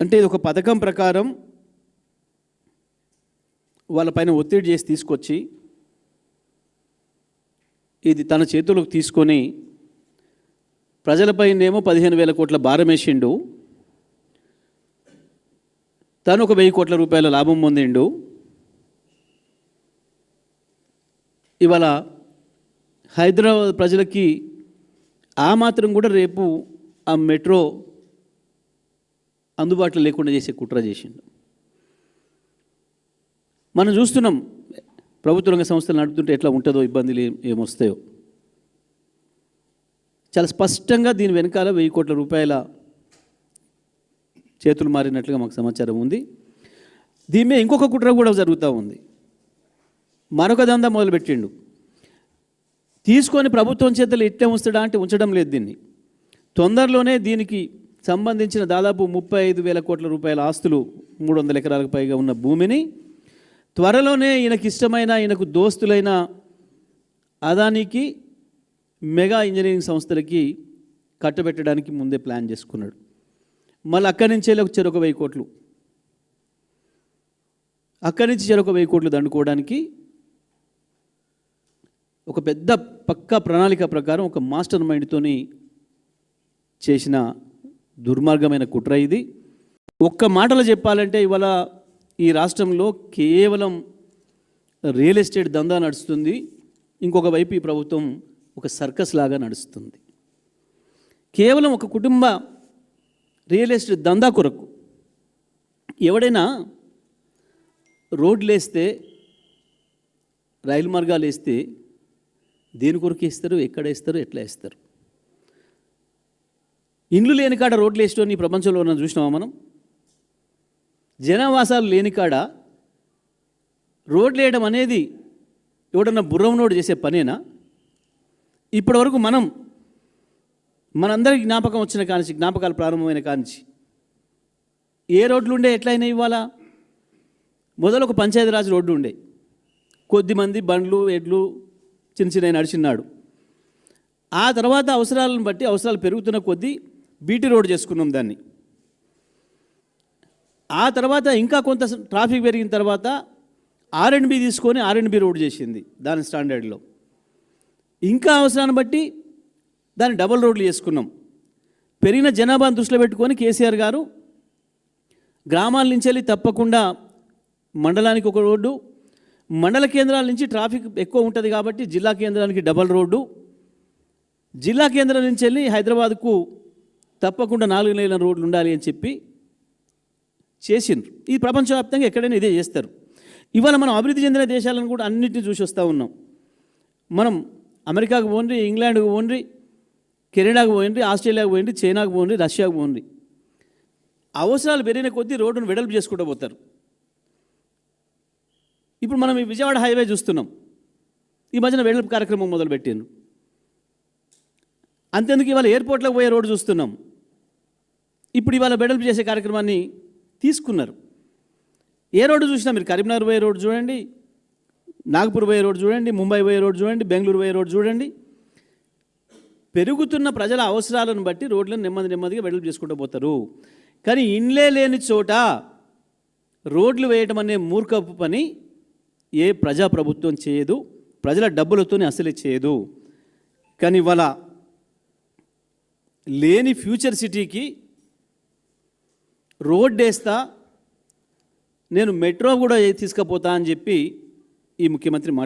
అంటే ఇది ఒక పథకం ప్రకారం వాళ్ళపైన ఒత్తిడి చేసి తీసుకొచ్చి ఇది తన చేతులకు తీసుకొని ప్రజలపైనేమో పదిహేను వేల కోట్ల భారం వేసిండు తను ఒక వెయ్యి కోట్ల రూపాయల లాభం పొందిండు. ఇవాళ హైదరాబాద్ ప్రజలకి ఆ మాత్రం కూడా రేపు ఆ మెట్రో అందుబాటులో లేకుండా చేసే కుట్ర చేసిండు. మనం చూస్తున్నాం ప్రభుత్వ రంగ సంస్థలు నడుపుతుంటే ఎట్లా ఉంటుందో ఇబ్బందులు ఏం- ఏమొస్తాయో చాలా స్పష్టంగా దీని వెనకాల వెయ్యి కోట్ల రూపాయల చేతులు మారినట్లుగా మాకు సమాచారం ఉంది. దీని మీద ఇంకొక కుట్ర కూడా జరుగుతూ ఉంది. మరొక దందా మొదలుపెట్టిండు. తీసుకొని ప్రభుత్వం చేతులు ఇట్టే ఉంచడా అంటే ఉంచడం లేదు దీన్ని. తొందరలోనే దీనికి సంబంధించిన దాదాపు ముప్పై ఐదు వేల కోట్ల రూపాయల ఆస్తులు మూడు వందల ఎకరాలకు పైగా ఉన్న భూమిని త్వరలోనే ఈయనకి ఇష్టమైన ఈయనకు దోస్తులైన అదానికి మెగా ఇంజనీరింగ్ సంస్థలకి కట్టబెట్టడానికి ముందే ప్లాన్ చేసుకున్నాడు. మళ్ళీ అక్కడి నుంచే చెరొక వెయ్యి కోట్లు. అక్కడి నుంచి చెరొక వెయ్యి కోట్లు దండుకోవడానికి ఒక పెద్ద పక్కా ప్రణాళిక ప్రకారం ఒక మాస్టర్ మైండ్తోని చేసిన దుర్మార్గమైన కుట్ర ఇది. ఒక్క మాటలో చెప్పాలంటే ఇవాళ ఈ రాష్ట్రంలో కేవలం రియల్ ఎస్టేట్ దందా నడుస్తుంది. ఇంకొక వైపు ఈ ప్రభుత్వం ఒక సర్కస్ లాగా నడుస్తుంది. కేవలం ఒక కుటుంబ రియల్ ఎస్టేట్ దందా కొరకు ఎవడైనా రోడ్లు వేస్తే రైలు మార్గాలు వేస్తే దేని కొరకు వేస్తారు ఎక్కడ వేస్తారు ఎట్లా వేస్తారు? ఇండ్లు లేని కాడ రోడ్లు వేసేటోని ఈ ప్రపంచంలో ఉన్న చూసినామా మనం? జనవాసాలు లేని కాడ రోడ్లు వేయడం అనేది ఎవడన్నా బుర్రవనోడు చేసే పనేనా? ఇప్పటివరకు మనం మనందరికి జ్ఞాపకం వచ్చిన కానించి జ్ఞాపకాలు ప్రారంభమైన కానించి ఏ రోడ్లు ఉండే ఎట్లయినా ఇవాళ మొదలు ఒక పంచాయతీరాజ్ రోడ్డు ఉండే. కొద్దిమంది బండ్లు ఎడ్లు చిన్న చిన్న నడిచిన్నాడు. ఆ తర్వాత అవసరాలను బట్టి అవసరాలు పెరుగుతున్న కొద్దీ బీటీ రోడ్ చేసుకున్నాం దాన్ని. ఆ తర్వాత ఇంకా కొంత ట్రాఫిక్ పెరిగిన తర్వాత ఆర్ఎండ్బి తీసుకొని ఆర్ఎండ్బి రోడ్ చేసింది దాని స్టాండర్డ్లో ఇంకా అవసరాన్ని బట్టి దాన్ని డబుల్ రోడ్లు చేసుకున్నాం. పెరిగిన జనాభాను దృష్టిలో పెట్టుకొని కేసీఆర్ గారు గ్రామాల నుంచి వెళ్ళి తప్పకుండా మండలానికి ఒక రోడ్డు మండల కేంద్రాల నుంచి ట్రాఫిక్ ఎక్కువ ఉంటుంది కాబట్టి జిల్లా కేంద్రానికి డబల్ రోడ్డు జిల్లా కేంద్రం నుంచి వెళ్ళి హైదరాబాద్కు తప్పకుండా నాలుగు నెలల రోడ్లు ఉండాలి అని చెప్పి చేసిండ్రు. ఈ ప్రపంచవ్యాప్తంగా ఎక్కడైనా ఇదే చేస్తారు. ఇవాళ మనం అభివృద్ధి చెందిన దేశాలను కూడా అన్నింటినీ చూసి వస్తూ ఉన్నాం. మనం అమెరికాకు పోండి ఇంగ్లాండ్కు పోండి కెనడాకు పోయండి ఆస్ట్రేలియాకు పోయండి చైనాకు పోండి రష్యాకు పోండి అవసరాలు పెరిగిన కొద్దీ రోడ్డును వెడల్పు చేసుకుంటూ పోతారు. ఇప్పుడు మనం ఈ విజయవాడ హైవే చూస్తున్నాం. ఈ మధ్యన వెడల్పు కార్యక్రమం మొదలుపెట్టాను అంతేందుకు ఇవాళ ఎయిర్పోర్ట్లోకి పోయే రోడ్డు చూస్తున్నాం. ఇప్పుడు ఇవాళ వెడల్పు చేసే కార్యక్రమాన్ని తీసుకున్నారు. ఏ రోడ్డు చూసినా మీరు కరీంనగర్ పోయే రోడ్డు చూడండి నాగపూర్ పోయే రోడ్డు చూడండి ముంబై పోయే రోడ్డు చూడండి బెంగళూరు పోయే రోడ్డు చూడండి. పెరుగుతున్న ప్రజల అవసరాలను బట్టి రోడ్లను నెమ్మది నెమ్మదిగా వెడల్పు చేసుకుంటూ పోతారు. కానీ ఇండ్లే లేని చోట రోడ్లు వేయటం అనే మూర్ఖపు పని ఏ ప్రజాప్రభుత్వం చేయదు ప్రజల డబ్బులతోనే అసలే చేయదు. కానీ ఇవాళ లేని ఫ్యూచర్ సిటీకి రోడ్ వేస్తా నేను మెట్రో కూడా తీసుకుపోతా అని చెప్పి ఈ ముఖ్యమంత్రి మాట్లాడు